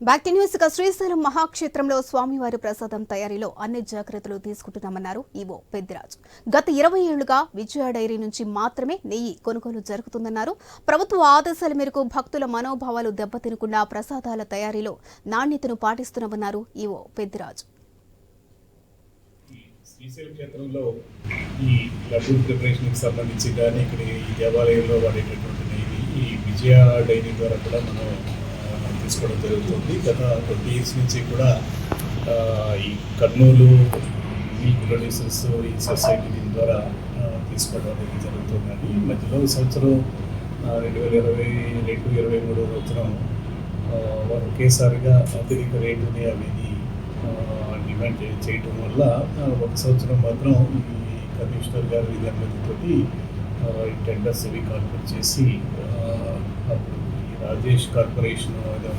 Back news Srisailam మహాక్షేత్రంలో స్వామివారి ప్రసాదం తయారీలో అన్ని జాగ్రత్తలు తీసుకుంటున్నామన్నారు ఈవో పెద్దిరాజు. గత ఇరవై ఏళ్ళుగా విజయ డైరీ నుంచి మాత్రమే నెయ్యి కొనుగోలు జరుగుతుందన్నారు. ప్రభుత్వ ఆదేశాల మేరకు భక్తుల మనోభావాలు దెబ్బతినకుండా ప్రసాదాల తయారీలో నాణ్యతను పాటిస్తున్నామన్నారు ఈవో పెద్దిరాజు. శ్రీశైలం క్షేత్రంలో ఈ లడ్డూ ప్రిపరేషన్కి సంబంధించి కానీ ఇక్కడ ఈ దేవాలయంలో వాడేటటువంటి ఈ విజయ డైరీ ద్వారా కూడా మనం తీసుకోవడం జరుగుతుంది. గత ట్వంటీ ఇయర్స్ నుంచి కూడా ఈ కర్నూలు మిల్క్ ప్రొడ్యూసర్స్ ఈ సొసైటీ దీని ద్వారా తీసుకోవడం అనేది జరుగుతుందండి. ఈ మధ్యలో సంవత్సరం రెండు వేల ఇరవై రెండు ఇరవై మూడో సంవత్సరం వారు ఒకేసారిగా అత్యధిక రేటుని అనేది డిమాండ్ చేయటం వల్ల ఒక సంవత్సరం మాత్రం ఈ కమిషనర్ గారు ఇది అనుమతితోటి ఈ టెండర్స్ అవి కాల్కులేట్ చేసి ദേശ് കോർപ്പറേഷനോ ഇതോ